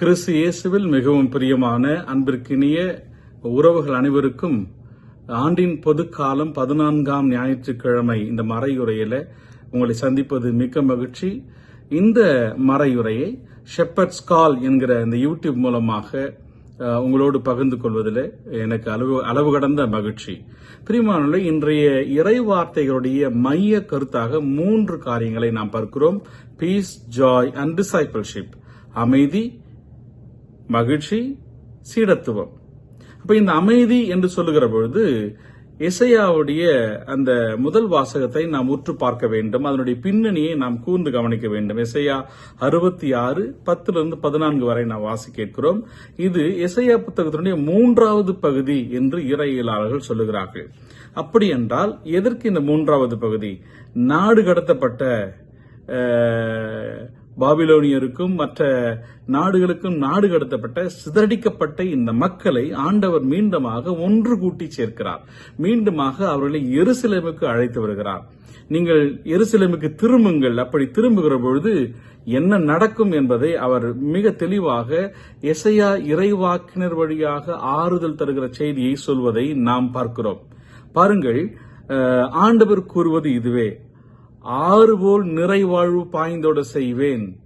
கிறிஸ்து இயேசுவில் மிகவும் பிரியமான அன்பிற்கினிய உறவுகள் அனைவருக்கும் ஆண்டின் பொதுக்காலம் பதினான்காம் ஞாயிற்றுக்கிழமை இந்த மறையுறையில உங்களை சந்திப்பது மிக்க மகிழ்ச்சி. இந்த மறையுறையை ஷெப்பர்ட்ஸ் கால் என்கிற இந்த யூடியூப் மூலமாக உங்களோடு பகிர்ந்து கொள்வதில் எனக்கு அளவு அளவு கடந்த மகிழ்ச்சி. பிரியமானவர்களே இன்றைய இறை வார்த்தைகளுடைய மைய கருத்தாக மூன்று காரியங்களை நாம் பார்க்கிறோம். பீஸ் ஜாய் அண்ட் டிசைபிள்ஷிப் அமைதி மகிழ்ச்சி சீடத்துவம். அப்ப இந்த அமைதி என்று சொல்லுகிற பொழுது இசையாவுடைய அந்த முதல் வாசகத்தை நாம் உற்று பார்க்க வேண்டும். அதனுடைய பின்னணியை நாம் கூர்ந்து கவனிக்க வேண்டும். இசையா அறுபத்தி ஆறு பத்திலிருந்து பதினான்கு வரை நாம் வாசி கேட்கிறோம். இது இசையா புத்தகத்தினுடைய மூன்றாவது பகுதி என்று இறையியலாளர்கள் சொல்லுகிறார்கள். அப்படி என்றால் எதற்கு இந்த மூன்றாவது பகுதி? நாடு கடத்தப்பட்ட பாபிலோனியருக்கும் மற்ற நாடுகளுக்கும் நாடு கடத்தப்பட்ட சிதறடிக்கப்பட்ட இந்த மக்களை ஆண்டவர் மீண்டுமாக ஒன்று கூட்டி சேர்க்கிறார். மீண்டுமாக அவர்களை எருசலேமுக்கு அழைத்து வருகிறார். நீங்கள் எருசலேமுக்கு திரும்புங்கள். அப்படி திரும்புகிற பொழுது என்ன நடக்கும் என்பதை அவர் மிக தெளிவாக எசையா இறைவாக்கினர் வழியாக ஆறுதல் தருகிற செய்தியை சொல்வதை நாம் பார்க்கிறோம். பாருங்கள் ஆண்டவர் கூறுவது இதுவே. ஆறு போல் நிறைவாழ்வு பாய்ந்தோட செய்வேன்.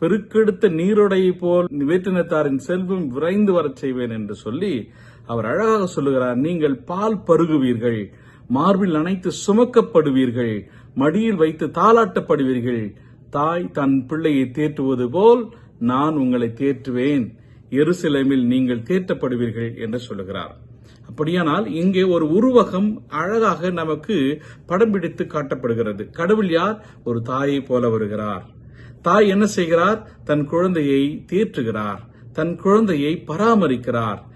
பெருக்கெடுத்த நீரோடையை போல் வேற்றினத்தாரின் செல்வம் விரைந்து வரச் செய்வேன் என்று சொல்லி அவர் அழகாக சொல்லுகிறார். நீங்கள் பால் பருகுவீர்கள் மார்பில் அனைத்து சுமக்கப்படுவீர்கள் மடியில் வைத்து தாளாட்டப்படுவீர்கள். தாய் தன் பிள்ளையை தேற்றுவது போல் நான் உங்களை தேற்றுவேன். எருசலேமில் நீங்கள் தேற்றப்படுவீர்கள் என்று சொல்லுகிறார். அப்படியானால் இங்கே ஒரு உருவகம் அழகாக நமக்கு படம் பிடித்து காட்டப்படுகிறது. கடவுள் யார்? ஒரு தாயை போல வருகிறார். தாய் என்ன செய்கிறார்? தன் குழந்தையை தேற்றுகிறார். தன் குழந்தையை பராமரிக்கிறார்.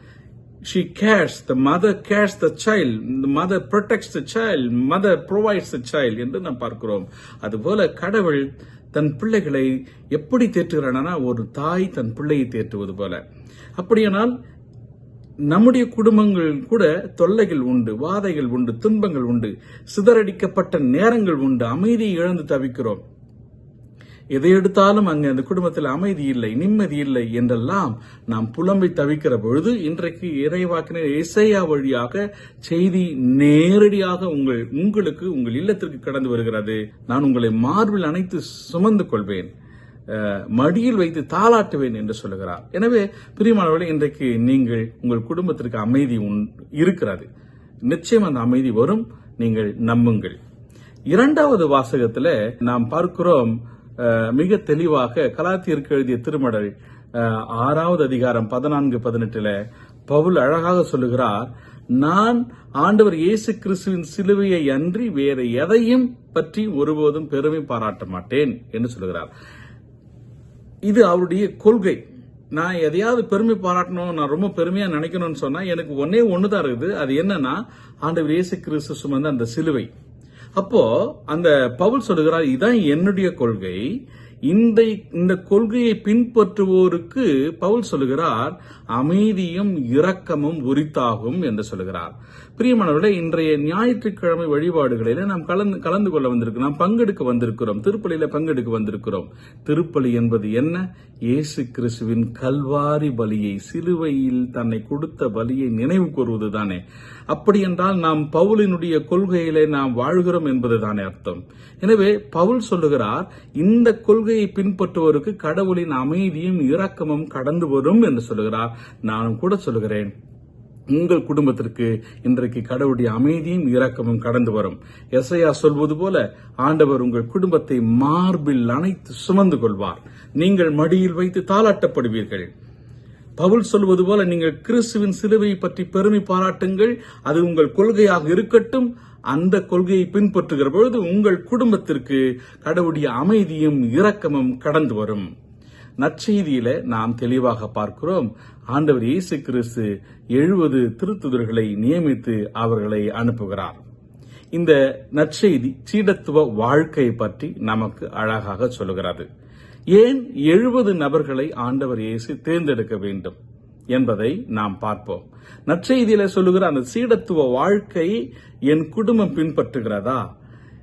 She cares the mother cares the child the mother protects the child mother provides the child என்று நாம் பார்க்கிறோம். அதுபோல கடவுள் தன் பிள்ளைகளை எப்படி தேற்றுகிறானா ஒரு தாய் தன் பிள்ளையை தேற்றுவது போல. அப்படியானால் நம்முடைய குடும்பங்கள் கூட தொல்லைகள் உண்டு வாதைகள் உண்டு துன்பங்கள் உண்டு சிதறடிக்கப்பட்ட நேரங்கள் உண்டு அமைதியை இழந்து தவிக்கிறோம். எதை எடுத்தாலும் அங்கே அந்த குடும்பத்தில் அமைதி இல்லை நிம்மதி இல்லை என்றெல்லாம் நாம் புலம்பி தவிக்கிற பொழுது இன்றைக்கு இறைவாக்கின இசையா வழியாக செய்தி நேரடியாக உங்கள் உங்களுக்கு உங்கள் இல்லத்திற்கு கடந்து வருகிறது. நான் உங்களை மார்பில் அணைத்து சுமந்து கொள்வேன். மடியில் வைத்து தாளாட்டுவேன் என்று சொல்லுகிறார். எனவே பிரியமானவர்களே இன்றைக்கு நீங்கள் உங்கள் குடும்பத்திற்கு அமைதி உண்- இருக்கிறது. நிச்சயம் அந்த அமைதி வரும். நீங்கள் நம்புங்கள். இரண்டாவது வாசகத்தில் நாம் பார்க்கிறோம் மிக தெளிவாக கலாத்தியருக்கு எழுதிய திருமடல் ஆறாவது அதிகாரம் பதினான்கு பதினெட்டுல பவுல் அழகாக சொல்லுகிறார் நான் ஆண்டவர் இயேசு கிறிஸ்துவின் சிலுவையை அன்றி வேற எதையும் பற்றி ஒருபோதும் பெருமை பாராட்ட மாட்டேன் என்று சொல்லுகிறார். இது அவருடைய கொள்கை. நான் எதையாவது பெருமை பாராட்டணும் நான் ரொம்ப பெருமையா நினைக்கணும்னு சொன்னா எனக்கு ஒன்னே ஒண்ணுதான் இருக்குது. அது என்னன்னா ஆண்டவர் இயேசு கிறிஸ்து சுமந்த அந்த சிலுவை. அப்போ அந்த பவுல் சொல்லுகிறார் இதான் என்னுடைய கொள்கை. இந்த இந்த கொள்கையை பின்பற்றுவோருக்கு பவுல் சொல்லுகிறார் அமைதியும் இரக்கமும் உரித்தாகும் என்று சொல்லுகிறார். பிரியமானவர்களே இன்றைய ஞாயிற்றுக்கிழமை வழிபாடுகளில் நாம் கலந்து கலந்து கொள்ள வந்திருக்கிறோம். நாம் பங்கெடுக்க வந்திருக்கிறோம். திருப்பலியில பங்கெடுக்க வந்திருக்கிறோம். திருப்பலி என்பது என்ன? இயேசு கிறிஸ்துவின் கல்வாரி பலியை சிலுவையில் தன்னை கொடுத்த பலியை நினைவு கூறுவது தானே. அப்படி என்றால் நாம் பவுலினுடைய கொள்கையிலே நாம் வாழ்கிறோம் என்பதுதானே அர்த்தம். எனவே பவுல் சொல்லுகிறார் இந்த கொள்கையை பின்பற்றுவோருக்கு கடவுளின் அமைதியும் இரக்கமும் கடந்து வரும் என்று சொல்லுகிறார். நானும் கூட சொல்லுகிறேன். உங்கள் குடும்பத்திற்கு இன்றைக்கு கடவுளுடைய அமைதியும் இரக்கமும் கடந்து வரும். எஸ்ஐயா சொல்வது போல ஆண்டவர் உங்கள் குடும்பத்தை மார்பில் அணைத்து சுமந்து கொள்வார். நீங்கள் மடியில் வைத்து தாளாட்டப்படுவீர்கள். பவுல் சொல்வது போல நீங்கள் கிறிஸ்துவின் சிலுவையை பற்றி பெருமை பாராட்டுங்கள். அது உங்கள் கொள்கையாக இருக்கட்டும். அந்த கொள்கையை பின்பற்றுகிற பொழுது உங்கள் குடும்பத்திற்கு கடவுளுடைய அமைதியும் இரக்கமும் கடந்து வரும். நற்செய்தியில நாம் தெளிவாக பார்க்கிறோம். ஆண்டவர் இயேசு கிறிஸ்து எழுபது திருத்துதர்களை நியமித்து அவர்களை அனுப்புகிறார். இந்த நற்செய்தி சீடத்துவ வாழ்க்கை பற்றி நமக்கு அழகாக சொல்லுகிறது. ஏன் எழுபது நபர்களை ஆண்டவர் இயேசு தேர்ந்தெடுக்க வேண்டும் என்பதை நாம் பார்ப்போம். நற்செய்தியில சொல்லுகிற அந்த சீடத்துவ வாழ்க்கையை என் குடும்பம் பின்பற்றுகிறதா?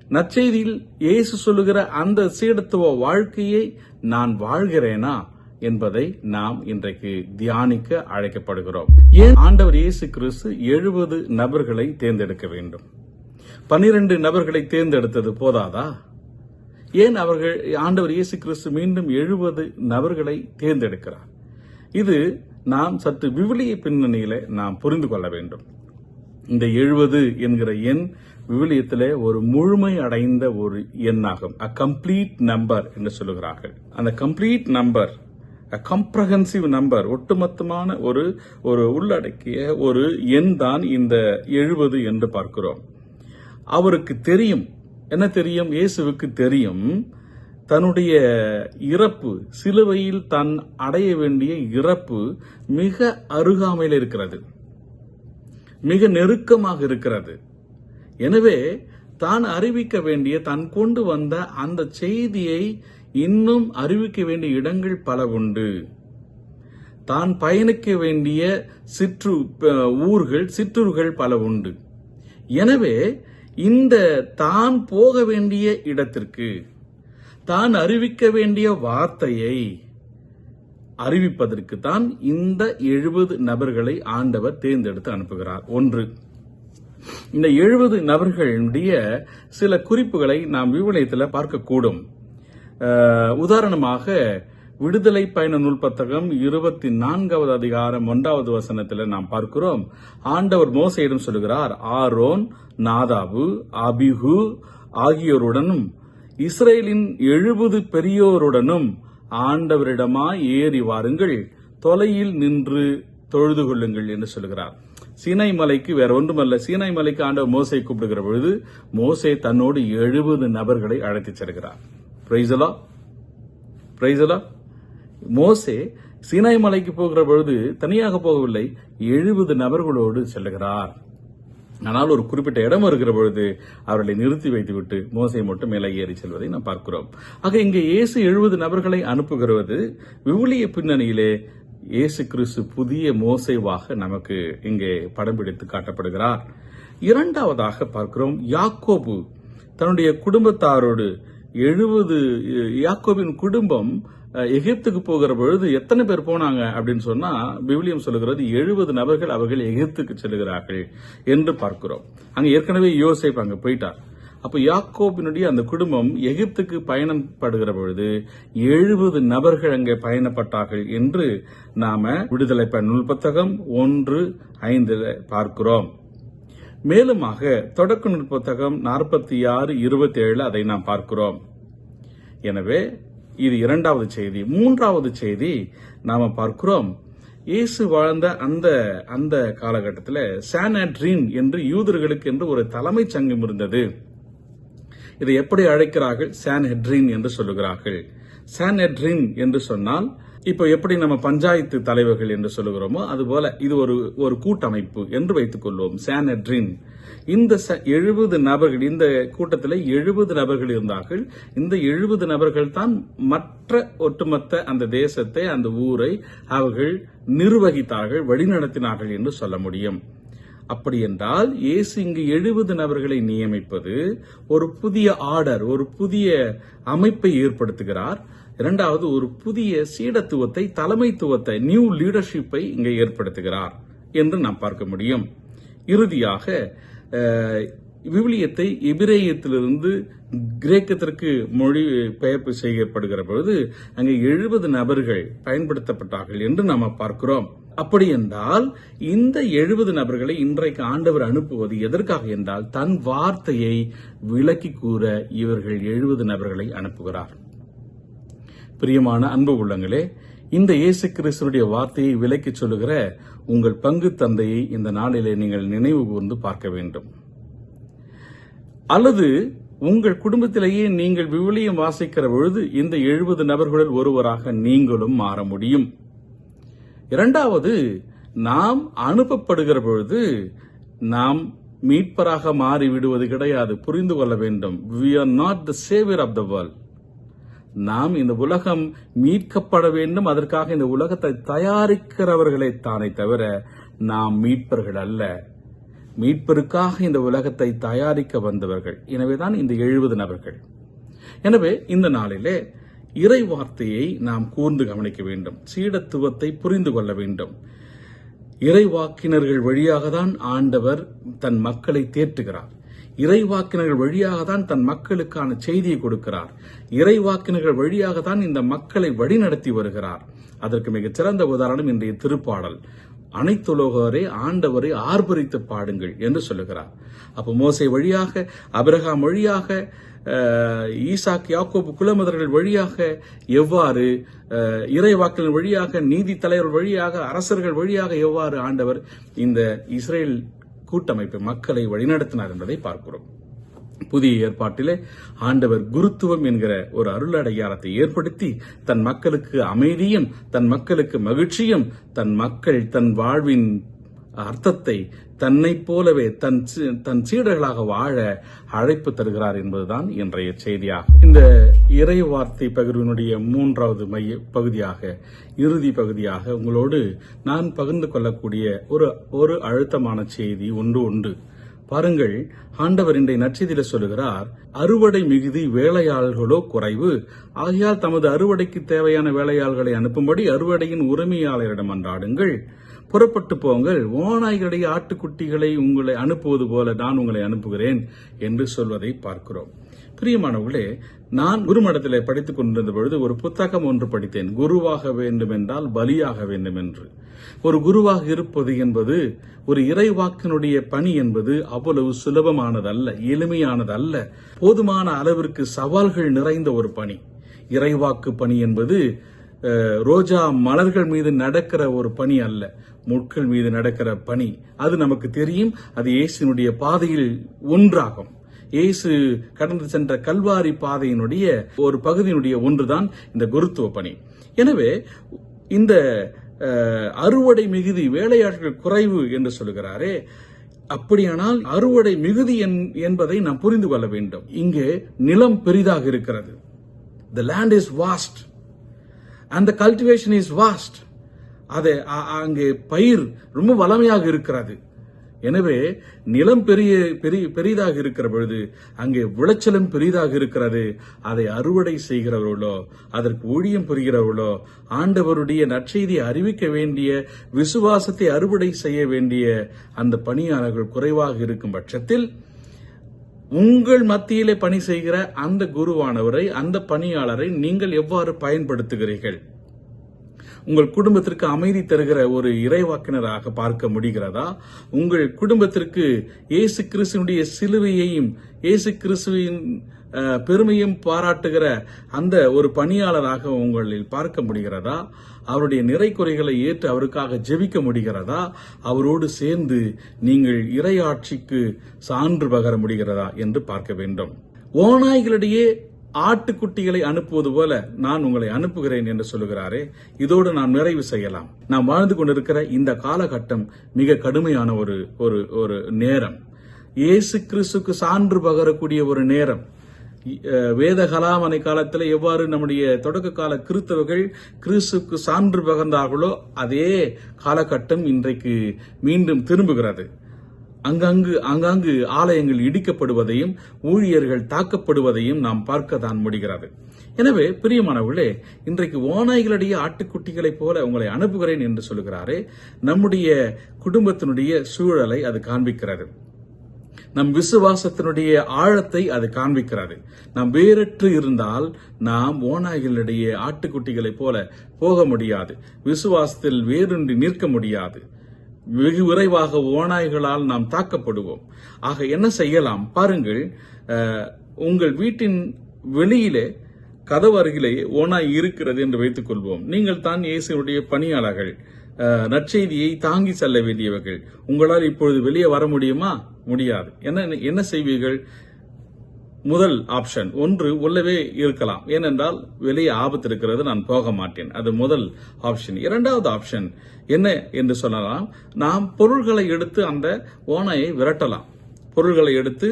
நற்செய்தியில் இயேசு சொல்லுகிற அந்த சீடத்துவ வாழ்க்கையை நான் வாழ்கிறேனா என்பதை நாம் இன்றைக்கு தியானிக்க அழைக்கப்படுகிறோம். ஏன்? ஆண்டவர் இயேசு கிறிஸ்து எழுபது நபர்களை தேர்ந்தெடுக்க வேண்டும். பனிரெண்டு நபர்களை தேர்ந்தெடுத்தது போதாதா? ஏன் அவர்கள் ஆண்டவர் இயேசு கிறிஸ்து மீண்டும் எழுபது நபர்களை தேர்ந்தெடுக்கிறார்? இது நாம் சற்று விவிலிய பின்னணியில நாம் புரிந்து கொள்ள வேண்டும். இந்த எழுபது என்கிற எண் விவிலியத்திலே ஒரு முழுமை அடைந்த ஒரு எண்ணாகும். அ கம்ப்ளீட் நம்பர் என்று சொல்லுகிறார்கள். அந்த complete number a comprehensive number ஒட்டுமொத்தமான ஒரு ஒரு உள்ளடக்கிய ஒரு எண் தான் இந்த எழுபது என்று பார்க்கிறோம். அவருக்கு தெரியும். என்ன தெரியும்? இயேசுவுக்கு தெரியும். தன்னுடைய இறப்பு சிலுவையில் தன் அடைய வேண்டிய இறப்பு மிக அருகாமையில் இருக்கிறது. மிக நெருக்கமாக இருக்கிறது. எனவே தான் அறிவிக்க வேண்டிய தான் கொண்டு வந்த அந்த செய்தியை இன்னும் அறிவிக்க வேண்டிய இடங்கள் பல உண்டு. தான் பயணிக்க வேண்டிய சிற்று ப- ஊர்கள் சிற்றூர்கள் பல உண்டு. எனவே இந்த தான் போக வேண்டிய இடத்திற்கு தான் அறிவிக்க வேண்டிய வார்த்தையை அறிவிப்பதற்கு தான் இந்த எழுபது நபர்களை ஆண்டவர் தேர்ந்தெடுத்து அனுப்புகிறார். ஒன்று இந்த எழுபது நபர்களுடைய சில குறிப்புகளை நாம் விவலயத்தில் பார்க்கக்கூடும். உதாரணமாக விடுதலை பயண நூல் புத்தகம் இருபத்தி நான்காவது அதிகாரம் ஒன்றாவது வசனத்தில் நாம் பார்க்கிறோம். ஆண்டவர் மோசையிடம் சொல்கிறார் ஆரோன் நாதாபு அபிஹு ஆகியோருடனும் இஸ்ரேலின் எழுபது பெரியோருடனும் ஆண்டவரிடமாய் ஏறி வாருங்கள். தொலையில் நின்று தொழுது கொள்ளுங்கள் என்று சொல்கிறார் சீனாய் மலைக்கு வேற ஒன்றுமல்ல. சீனாய் மலைக்கு ஆண்டவர் மோசை கூப்பிடுகிற பொழுது மோசை தன்னோடு எழுபது நபர்களை அழைத்துச் செல்கிறார். பிரைசலா பிரைசலா மோசே சீனாய் மலைக்கு போகிற பொழுது தனியாக போகவில்லை எழுபது நபர்களோடு செல்லுகிறார். ஆனால் ஒரு குறிப்பிட்ட இடம் வருகிற பொழுது அவர்களை நிறுத்தி வைத்துவிட்டு மோசை மட்டும் மேலே ஏறி செல்வதை நாம் பார்க்கிறோம். ஆக இங்கே இயேசு எழுபது நபர்களை அனுப்புகிறது. விவிலிய பின்னணியிலே இயேசு கிறிஸ்து புதிய மோசைவாக நமக்கு இங்கே படம் பிடித்து காட்டப்படுகிறார். இரண்டாவதாக பார்க்கிறோம் யாக்கோபு தன்னுடைய குடும்பத்தாரோடு எழுபது யாக்கோபின் குடும்பம் எகிப்துக்கு போகிற பொழுது எத்தனை பேர் போனாங்க அப்படின்னு சொன்னா விவிலியம் சொல்லுகிறது எழுபது நபர்கள் அவர்கள் எகிப்துக்கு செல்கிறார்கள் என்று பார்க்கிறோம். அங்க ஏற்கனவே யோசிப்பாங்க போயிட்டார். அப்போ யாக்கோபினுடைய அந்த குடும்பம் எகிப்துக்கு பயணப்படுகிற பொழுது எழுபது நபர்கள் அங்கே பயணப்பட்டார்கள் என்று நாம விடுதலை பயன் நூல் புத்தகம் ஒன்று ஐந்தில் பார்க்கிறோம். மேலுமாக தொடக்க நூல் புத்தகம் நாற்பத்தி ஆறு இருபத்தி ஏழு அதை நாம் பார்க்கிறோம். எனவே இது இரண்டாவது செய்தி. மூன்றாவது செய்தி நாம பார்க்கிறோம். இயேசு வாழ்ந்த அந்த அந்த காலகட்டத்தில் சானாட்ரீன் என்று யூதர்களுக்கு என்று ஒரு தலைமைச் சங்கம் இருந்தது. இதை எப்படி அழைக்கிறார்கள்? சான்ஹெட்ரின் என்று சொல்லுகிறார்கள். சான்ஹெட்ரின் என்று சொன்னால் இப்போ எப்படி நம்ம பஞ்சாயத்து தலைவர்கள் என்று சொல்லுகிறோமோ அதுபோல இது ஒரு ஒரு கூட்டமைப்பு என்று வைத்துக் கொள்வோம். சான்ஹெட்ரின் இந்த எழுபது நபர்கள் இந்த கூட்டத்தில் எழுபது நபர்கள் இருந்தார்கள். இந்த எழுபது நபர்கள் தான் மற்ற ஒட்டுமொத்த அந்த தேசத்தை அந்த ஊரை அவர்கள் நிர்வகித்தார்கள் வழிநடத்தினார்கள் என்று சொல்ல முடியும். அப்படி என்றால் இயேசு இங்கு எழுபது நபர்களை நியமிப்பது ஒரு புதிய ஆர்டர் ஒரு புதிய அமைப்பை ஏற்படுத்துகிறார். இரண்டாவது ஒரு புதிய சீடத்துவத்தை தலைமைத்துவத்தை நியூ லீடர்ஷிப்பை இங்கே ஏற்படுத்துகிறார் என்று நாம் பார்க்க முடியும். இறுதியாக விவிலியத்தை எபிரேயத்திலிருந்து கிரேக்கத்திற்கு மொழி பெயர்ப்பு செய்யப்படுகிற பொழுது அங்கே எழுபது நபர்கள் பயன்படுத்தப்பட்டார்கள் என்று நாம் பார்க்கிறோம். அப்படி என்றால் இந்த எழுபது நபர்களை இன்றைக்கு ஆண்டவர் அனுப்புவது எதற்காக என்றால் தன் வார்த்தையை விளக்கி கூற இவர்கள் எழுபது நபர்களை அனுப்புகிறார். பிரியமான அன்பு உள்ளங்களே இந்த இயேசு கிறிஸ்துடைய வார்த்தையை விலக்கிச் சொல்லுகிற உங்கள் பங்கு தந்தையை இந்த நாளிலே நீங்கள் நினைவு கூர்ந்து பார்க்க வேண்டும். அல்லது உங்கள் குடும்பத்திலேயே நீங்கள் விவிலியம் வாசிக்கிற பொழுது இந்த எழுபது நபர்களில் ஒருவராக நீங்களும் மாற முடியும். இரண்டாவது நாம் அனுப்பப்படுகிற பொழுது நாம் மீட்பராக மாறிவிடுவது கிடையாது. புரிந்து கொள்ள வேண்டும். We are not the saviour of the world நாம் இந்த உலகம் மீட்கப்பட வேண்டும். அதற்காக இந்த உலகத்தை தயாரிக்கிறவர்களை தானே தவிர நாம் மீட்பர்கள் அல்ல. மீட்பருக்காக இந்த உலகத்தை தயாரிக்க வந்தவர்கள். எனவேதான் இந்த எழுபது நபர்கள். எனவே இந்த நாளிலே இறை வார்த்தையை நாம் கூர்ந்து கவனிக்க வேண்டும். சீடத்துவத்தை புரிந்து கொள்ள வேண்டும். இறைவாக்கினர்கள் வழியாக தான் ஆண்டவர் தன் மக்களை தேற்றுகிறார். இறைவாக்கினர்கள் வழியாக தான் தன் மக்களுக்கான செய்தியை கொடுக்கிறார். இறைவாக்கினர்கள் வழியாக தான் இந்த மக்களை வழிநடத்தி வருகிறார். அதற்கு மிகச் சிறந்த உதாரணம் இன்றைய திருப்பாடல். அனைத்துலோகரை ஆண்டவரை ஆர்ப்பரித்து பாடுங்கள் என்று சொல்லுகிறார். அப்போ மோசை வழியாக அபிரகாம் வழியாக ஈசாக் யாக்கோபு குலமதர்கள் வழியாக எவ்வாறு இறைவாக்கள் வழியாக நீதி தலைவர் வழியாக அரசர்கள் வழியாக எவ்வாறு ஆண்டவர் இந்த இஸ்ரேல் கூட்டமைப்பு மக்களை வழிநடத்தினார் என்பதை பார்க்கிறோம். புதிய ஏற்பாட்டிலே ஆண்டவர் குருத்துவம் என்கிற ஒரு அருள் அடையாளத்தை ஏற்படுத்தி தன் மக்களுக்கு அமைதியும் தன் மக்களுக்கு மகிழ்ச்சியும் தன் மக்கள் தன் வாழ்வின் அர்த்தத்தை தன்னைப் போலவே தன் சீ- தன் சீடர்களாக வாழ அழைப்பு தருகிறார் என்பதுதான் இன்றைய செய்தியாகும். இந்த இறை வார்த்தை பகிர்வினுடைய மூன்றாவது மைய பகுதியாக இறுதி பகுதியாக உங்களோடு நான் பகிர்ந்து கொள்ளக்கூடிய ஒரு ஒரு அழுத்தமான செய்தி ஒன்று உண்டு. பாருங்கள் ஆண்டவர் இன்றை நற்செய்தியில சொல்லுகிறார் அறுவடை மிகுதி வேலையாளர்களோ குறைவு. ஆகையால் தமது அறுவடைக்கு தேவையான வேலையாள்களை அனுப்பும்படி அறுவடையின் உரிமையாளரிடம் அன்றாடுங்கள். புறப்பட்டு போங்கள் ஓநாய்களுடைய ஆட்டுக்குட்டிகளை உங்களை அனுப்புவது போல நான் உங்களை அனுப்புகிறேன் என்று சொல்வதை பார்க்கிறோம். பிரியமானவர்களே நான் குருமடத்திலே படித்துக் கொண்டிருந்த பொழுது ஒரு புத்தகம் ஒன்று படித்தேன். குருவாக வேண்டும் என்றால் பலியாக வேண்டும் என்று ஒரு குருவாக இருப்பது என்பது ஒரு இறைவாக்கினுடைய பணி என்பது அவ்வளவு சுலபமானதல்ல எளிமையானதல்ல போதுமான அளவிற்கு சவால்கள் நிறைந்த ஒரு பணி. இறைவாக்கு பணி என்பது ரோஜா மலர்கள் மீது நடக்கிற ஒரு பணி அல்ல. முட்கள் மீது நடக்கிற பணி. அது நமக்கு தெரியும் அது இயேசுனுடைய பாதையில் ஒன்றாகும். இயேசு கடந்து சென்ற கல்வாரி பாதையினுடைய ஒரு பகுதியினுடைய ஒன்றுதான் இந்த குருத்துவ பணி. எனவே இந்த அறுவடை மிகுதி வேலையாட்கள் குறைவு என்று சொல்லுகிறாரே அப்படியானால் அறுவடை மிகுதி என்- என்பதை நாம் புரிந்து கொள்ள வேண்டும். இங்கே நிலம் பெரிதாக இருக்கிறது. The land is vast and the cultivation is vast அது அங்கே பயிர் ரொம்ப வளமையாக இருக்கிறது. எனவே நிலம் பெரிய பெரிய பெரிதாக இருக்கிற பொழுது அங்கே விளைச்சலும் பெரிதாக இருக்கிறது. அதை அறுவடை செய்கிறவர்களோ அதற்கு ஊழியம் புரிகிறவர்களோ ஆண்டவருடைய நற்செய்தியை அறிவிக்க வேண்டிய விசுவாசத்தை அறுவடை செய்ய வேண்டிய அந்த பணியாளர்கள் குறைவாக இருக்கும் பட்சத்தில் உங்கள் மத்தியிலே பணி செய்கிற அந்த குருவானவரை அந்த பணியாளரை நீங்கள் எவ்வாறு பயன்படுத்துகிறீர்கள்? உங்கள் குடும்பத்திற்கு அமைதி தருகிற ஒரு இறைவாக்கினராக பார்க்க முடிகிறதா? உங்கள் குடும்பத்திற்கு இயேசு கிறிஸ்துவனுடைய சிலுவையையும் இயேசு கிறிஸ்துவின் பெருமையும் பாராட்டுகிற அந்த ஒரு பணியாளராக உங்களில் பார்க்க முடிகிறதா? அவருடைய நிறை குறைகளை ஏற்று அவருக்காக ஜெபிக்க முடிகிறதா? அவரோடு சேர்ந்து நீங்கள் இறையாட்சிக்கு சான்று பகர முடிகிறதா என்று பார்க்க வேண்டும். ஓநாய்களிடையே ஆட்டுக்குட்டிகளை அனுப்புவது போல நான் உங்களை அனுப்புகிறேன் என்று சொல்லுகிறாரே இதோடு நாம் நிறைவு செய்யலாம். நாம் வாழ்ந்து கொண்டிருக்கிற இந்த காலகட்டம் மிக கடுமையான ஒரு ஒரு ஒரு நேரம். இயேசு கிறிஸ்துக்கு சான்று பகரக்கூடிய ஒரு நேரம். வேதகலாமனை வேத காலத்தில் எவ்வாறு நம்முடைய தொடக்க கால கிறிஸ்தவர்கள் கிறிஸ்துக்கு சான்று பகர்ந்தார்களோ அதே காலகட்டம் இன்றைக்கு மீண்டும் திரும்புகிறது. அங்கங்கு அங்கங்கு ஆலயங்கள் இடிக்கப்படுவதையும் ஊழியர்கள் தாக்கப்படுவதையும் நாம் பார்க்க தான் முடிகிறது. எனவே பிரியமானவர்களே இன்றைக்கு ஓநாய்களிடையே ஆட்டுக்குட்டிகளைப் போல உங்களை அனுப்புகிறேன் என்று சொல்கிறாரே நம்முடைய குடும்பத்தினுடைய சூழலை அது காண்பிக்கிறது. நம் விசுவாசத்தினுடைய ஆழத்தை அது காண்பிக்கிறது. நாம் வேறற்று இருந்தால் நாம் ஓநாய்களிடையே ஆட்டுக்குட்டிகளைப் போல போக முடியாது. விசுவாசத்தில் வேரூன்றி நிற்க முடியாது. வெகு விரைவாக ஓநாய்களால் நாம் தாக்கப்படுவோம். ஆக என்ன செய்யலாம்? பாருங்கள் உங்கள் வீட்டின் வெளியிலே கதவு அருகிலே ஓனாய் இருக்கிறது என்று வைத்துக் கொள்வோம் நீங்கள் தான் இயேசுடைய பணியாளர்கள். நற்செய்தியை தாங்கி செல்ல வேண்டியவர்கள். உங்களால் இப்பொழுது வெளியே வர முடியுமா? முடியாது. என்ன என்ன செய்வீர்கள்? முதல் ஆப்ஷன் ஒன்று உள்ளவே இருக்கலாம். ஏனென்றால் வெளியே ஆபத்து இருக்கிறது நான் போக மாட்டேன் அது முதல் ஆப்ஷன் இரண்டாவது ஆப்ஷன் என்ன என்று சொல்லலாம். நாம் பொருள்களை எடுத்து அந்த ஓனையை விரட்டலாம். பொருள்களை எடுத்து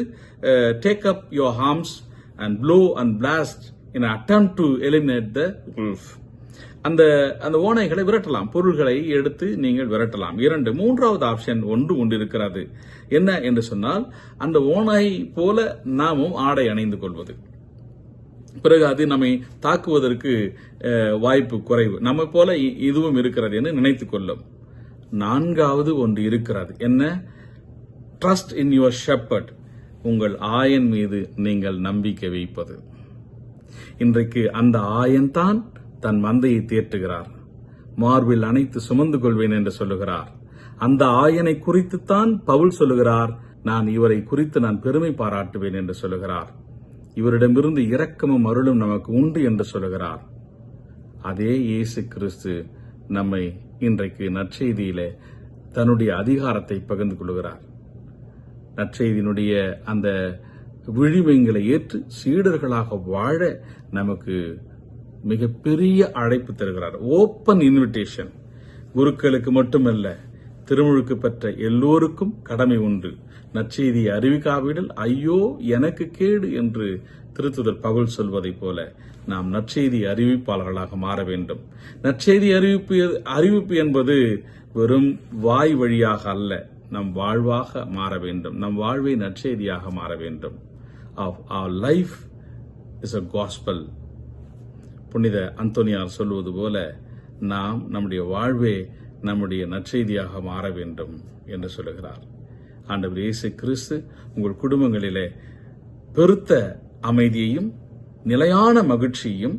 take up your arms and blow and blast in attempt to eliminate the wolf அந்த அந்த ஓனைகளை விரட்டலாம். பொருள்களை எடுத்து நீங்கள் விரட்டலாம். இரண்டு மூன்றாவது ஆப்ஷன் ஒன்று ஒன்று இருக்கிறது. என்ன என்று சொன்னால் அந்த ஓநாய் போல நாமும் ஆடை அணிந்து கொள்வது. பிறகு அது நம்மை தாக்குவதற்கு வாய்ப்பு குறைவு. நம்ம போல இ- இதுவும் இருக்கிறது என்று நினைத்துக் கொள்ளும். நான்காவது ஒன்று இருக்கிறது. என்ன? ட்ரஸ்ட் இன் யுவர் ஷெப்பர்ட் உங்கள் ஆயன் மீது நீங்கள் நம்பிக்கை வைப்பது. இன்றைக்கு அந்த ஆயன்தான் தன் மந்தையை தேற்றுகிறார். மார்பில் அணைத்து சுமந்து கொள்வேன் என்று சொல்லுகிறார். அந்த ஆயனை குறித்துத்தான் பவுல் சொல்லுகிறார். நான் இவரை குறித்து நான் பெருமை பாராட்டுவேன் என்று சொல்லுகிறார். இவரிடமிருந்து இரக்கமும் அருளும் நமக்கு உண்டு என்று சொல்லுகிறார். அதே இயேசு கிறிஸ்து நம்மை இன்றைக்கு நற்செய்தியிலே தன்னுடைய அதிகாரத்தை பகிர்ந்து கொள்கிறார். நற்செய்தியினுடைய அந்த விழிமைங்களை ஏற்று சீடர்களாக வாழ நமக்கு மிகப்பெரிய அழைப்பு தருகிறார். ஓப்பன் இன்விடேஷன் குருக்களுக்கு மட்டுமல்ல திருமுழுக்கு பெற்ற எல்லோருக்கும் கடமை உண்டு. நற்செய்தியை அறிவிக்காவிடல் ஐயோ எனக்கு கேடு என்று திருத்துதர் பவுல் சொல்வதைப் போல நாம் நற்செய்தி அறிவிப்பாளர்களாக மாற வேண்டும். நற்செய்தி அறிவிப்பு அறிவிப்பு என்பது வெறும் வாய் வழியாக அல்ல. நம் வாழ்வாக மாற வேண்டும். நம் வாழ்வை நற்செய்தியாக மாற வேண்டும். Of life is a gospel புனித அந்தோனியார் சொல்வது போல நாம் நம்முடைய வாழ்வே நம்முடைய நற்செய்தியாக மாற வேண்டும் என்று சொல்லுகிறார். ஆண்டவர் இயேசு கிறிஸ்து உங்கள் குடும்பங்களிலே பெருத்த அமைதியையும் நிலையான மகிழ்ச்சியையும்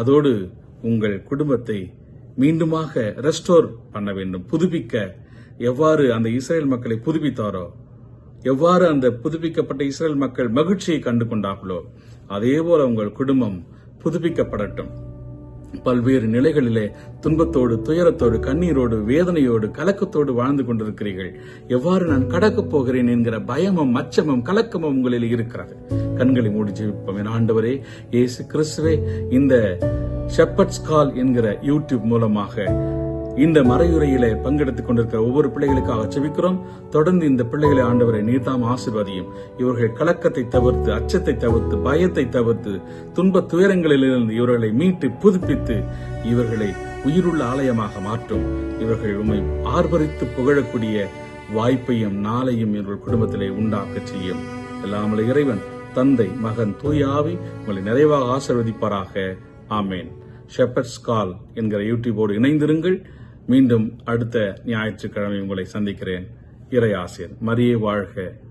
அதோடு உங்கள் குடும்பத்தை மீண்டுமாக ரெஸ்டோர் பண்ண வேண்டும் புதுப்பிக்க. எவ்வாறு அந்த இஸ்ரேல் மக்களை புதுப்பித்தாரோ எவ்வாறு அந்த புதுப்பிக்கப்பட்ட இஸ்ரேல் மக்கள் மகிழ்ச்சியை கண்டு கொண்டார்களோ அதேபோல உங்கள் குடும்பம் புதுப்பிக்கப்படட்டும். பல்வேறு நிலைகளிலே துன்பத்தோடு துயரத்தோடு கண்ணீரோடு வேதனையோடு கலக்கத்தோடு வாழ்ந்து கொண்டிருக்கிறீர்கள். எவ்வாறு நான் கடக்கப் போகிறேன் என்கிற பயமும் அச்சமும் கலக்கமும் உங்களில் இருக்கிறது. கண்களை மூடி ஜெபிப்போம் என் ஆண்டவரே இயேசு கிறிஸ்துவே இந்த ஷெப்பர்ட்ஸ் கால் என்கிற யூடியூப் மூலமாக இந்த மறையுறையிலே பங்கெடுத்துக் கொண்டிருக்கிற ஒவ்வொரு பிள்ளைகளுக்காக செபிக்கிறோம். தொடர்ந்து இந்த பிள்ளைகளை ஆண்டவரை நீர்தாம் ஆசிர்வதியும். இவர்கள் கலக்கத்தை தவிர்த்து அச்சத்தை தவிர்த்து பயத்தை தவிர்த்து துன்ப துயரங்களிலிருந்து இவர்களை மீட்டு புதுப்பித்து இவர்களை உயிருள்ள ஆலயமாக மாற்றும். இவர்கள் உண்மை ஆர்ப்பரித்து புகழக்கூடிய வாய்ப்பையும் நாளையும் இவர்கள் குடும்பத்திலே உண்டாக்கச் செய்யும். எல்லாமல இறைவன் தந்தை மகன் தூயாவி உங்களை நிறைவாக ஆசிர்வதிப்பாராக. ஆமேன். ஷெப்பர்ஸ் கால் என்கிற யூடியூபோடு இணைந்திருங்கள். மீண்டும் அடுத்த ஞாயிற்றுக்கிழமை உங்களை சந்திக்கிறேன். இறை ஆசிரியர் மரியே வாழ்க.